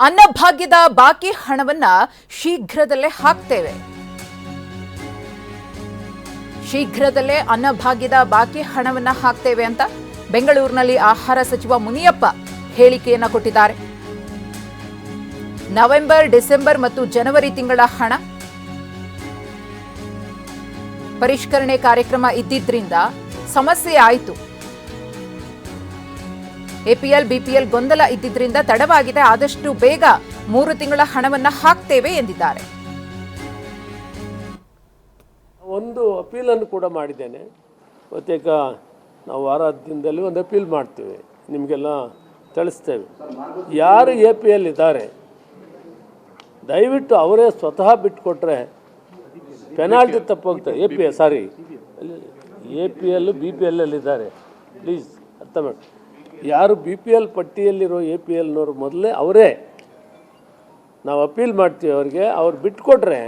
ಅನ್ನಭಾಗ್ಯದ ಬಾಕಿ ಹಣವನ್ನ ಶೀಘ್ರದಲ್ಲೇ ಹಾಕ್ತೇವೆ. ಶೀಘ್ರದಲ್ಲೇ ಅನ್ನಭಾಗ್ಯದ ಬಾಕಿ ಹಣವನ್ನ ಹಾಕ್ತೇವೆ ಅಂತ ಬೆಂಗಳೂರಿನಲ್ಲಿ ಆಹಾರ ಸಚಿವ ಮುನಿಯಪ್ಪ ಹೇಳಿಕೆಯನ್ನ ಕೊಟ್ಟಿದ್ದಾರೆ. ನವೆಂಬರ್, ಡಿಸೆಂಬರ್ ಮತ್ತು ಜನವರಿ ತಿಂಗಳ ಹಣ ಪರಿಷ್ಕರಣೆ ಕಾರ್ಯಕ್ರಮ ಇದ್ದಿದ್ರಿಂದ ಸಮಸ್ಯೆ ಆಯಿತು. ಎಪಿಎಲ್, ಬಿಪಿಎಲ್ ಗೊಂದಲ ಇದ್ದಿದ್ರಿಂದ ತಡವಾಗಿದೆ. ಆದಷ್ಟು ಬೇಗ ಮೂರು ತಿಂಗಳ ಹಣವನ್ನ ಹಾಕ್ತೇವೆ ಎಂದಿದ್ದಾರೆ. ಒಂದು ಅಪೀಲನ್ನು ಕೂಡ ಮಾಡಿದ್ದೇನೆ. ಬಹುತೇಕ ನಾವು ವಾರದಿಂದಲೂ ಒಂದು ಅಪೀಲ್ ಮಾಡ್ತೇವೆ. ನಿಮಗೆಲ್ಲ ತಿಳಿಸ್ತೇವೆ. ಯಾರು ಎ ಪಿ ಎಲ್ ಇದ್ದಾರೆ, ದಯವಿಟ್ಟು ಅವರೇ ಸ್ವತಃ ಬಿಟ್ಟುಕೊಟ್ರೆ penalty ತಪ್ಪೋಗ್ತದೆ. A P L sorry. A P L B P L ಇದ್ದಾರೆ ಪ್ಲೀಸ್, ಅರ್ಥ ಮಾಡಿ. ಯಾರು ಬಿ ಪಿ ಎಲ್ ಪಟ್ಟಿಯಲ್ಲಿರೋ ಎ ಪಿ ಎಲ್ನವರು ಮೊದಲೇ ಅವರೇ. ನಾವು ಅಪೀಲ್ ಮಾಡ್ತೀವಿ ಅವ್ರಿಗೆ, ಅವ್ರು ಬಿಟ್ಕೊಟ್ರೆ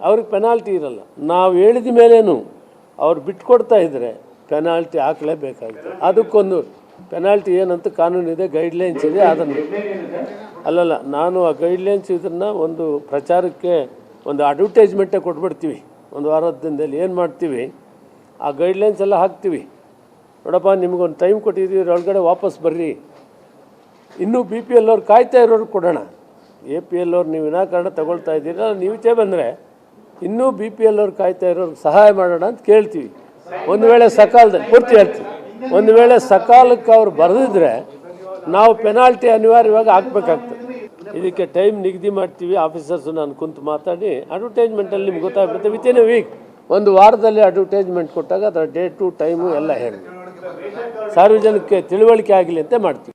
ಅವ್ರಿಗೆ ಪೆನಾಲ್ಟಿ ಇರಲ್ಲ. ನಾವು ಹೇಳಿದ ಮೇಲೇನು ಅವ್ರು ಬಿಟ್ಕೊಡ್ತಾ ಇದ್ದರೆ ಪೆನಾಲ್ಟಿ ಹಾಕಲೇಬೇಕಾಗುತ್ತೆ. ಅದಕ್ಕೊಂದು ಪೆನಾಲ್ಟಿ ಏನಂತ ಕಾನೂನಿದೆ ಗೈಡ್ಲೈನ್ಸ್ ಇದೆ, ಅದನ್ನು. ಅಲ್ಲಲ್ಲ, ನಾನು ಆ ಗೈಡ್ಲೈನ್ಸ್ ಇದನ್ನು ಒಂದು ಪ್ರಚಾರಕ್ಕೆ, ಒಂದು ಅಡ್ವರ್ಟೈಸ್ಮೆಂಟೇ ಕೊಟ್ಬಿಡ್ತೀವಿ. ಒಂದು ವಾರದ ದಿನದಲ್ಲಿ ಏನು ಮಾಡ್ತೀವಿ? ಆ ಗೈಡ್ಲೈನ್ಸ್ ಎಲ್ಲ ಹಾಕ್ತೀವಿ. ನೋಡಪ್ಪ, ನಿಮಗೊಂದು ಟೈಮ್ ಕೊಟ್ಟಿದ್ದೀವಿ ಒಳಗಡೆ ವಾಪಸ್ ಬರ್ರಿ. ಇನ್ನೂ ಬಿ ಪಿ ಎಲ್ ಅವ್ರು ಕಾಯ್ತಾ ಇರೋರು ಕೊಡೋಣ. ಎ ಪಿ ಎಲ್ ಅವ್ರು ನೀವು ವಿನಾಕಾರಣ ತಗೊಳ್ತಾ ಇದ್ದೀರ? ನೀವೇ ಬಂದರೆ ಇನ್ನೂ ಬಿ ಪಿ ಎಲ್ ಅವ್ರು ಕಾಯ್ತಾ ಇರೋರು ಸಹಾಯ ಮಾಡೋಣ ಅಂತ ಕೇಳ್ತೀವಿ. ಒಂದು ವೇಳೆ ಸಕಾಲದಲ್ಲಿ, ಪೂರ್ತಿ ಹೇಳ್ತೀವಿ ಒಂದು ವೇಳೆ ಸಕಾಲಕ್ಕೆ ಅವ್ರು ಬರೆದಿದ್ರೆ ನಾವು ಪೆನಾಲ್ಟಿ ಅನಿವಾರ್ಯವಾಗಿ ಹಾಕ್ಬೇಕಾಗ್ತದೆ. ಇದಕ್ಕೆ ಟೈಮ್ ನಿಗದಿ ಮಾಡ್ತೀವಿ. ಆಫೀಸರ್ಸು ನಾನು ಕುಂತು ಮಾತಾಡಿ ಅಡ್ವರ್ಟೈಸ್ಮೆಂಟಲ್ಲಿ ನಿಮ್ಗೆ ಗೊತ್ತಾಗ್ಬಿಡುತ್ತೆ. ವಿತಿನ್ ಎ ವೀಕ್ ಒಂದು ವಾರದಲ್ಲಿ ಅಡ್ವರ್ಟೈಸ್ಮೆಂಟ್ ಕೊಟ್ಟಾಗ ಅದರ ಡೇಟು ಟೈಮು ಎಲ್ಲ ಹೇಳಿ ಸಾರ್ವಜನಿಕ ತಿಳುವಳಿಕೆ ಆಗಲಿ ಅಂತ ಮಾಡ್ತೀವಿ.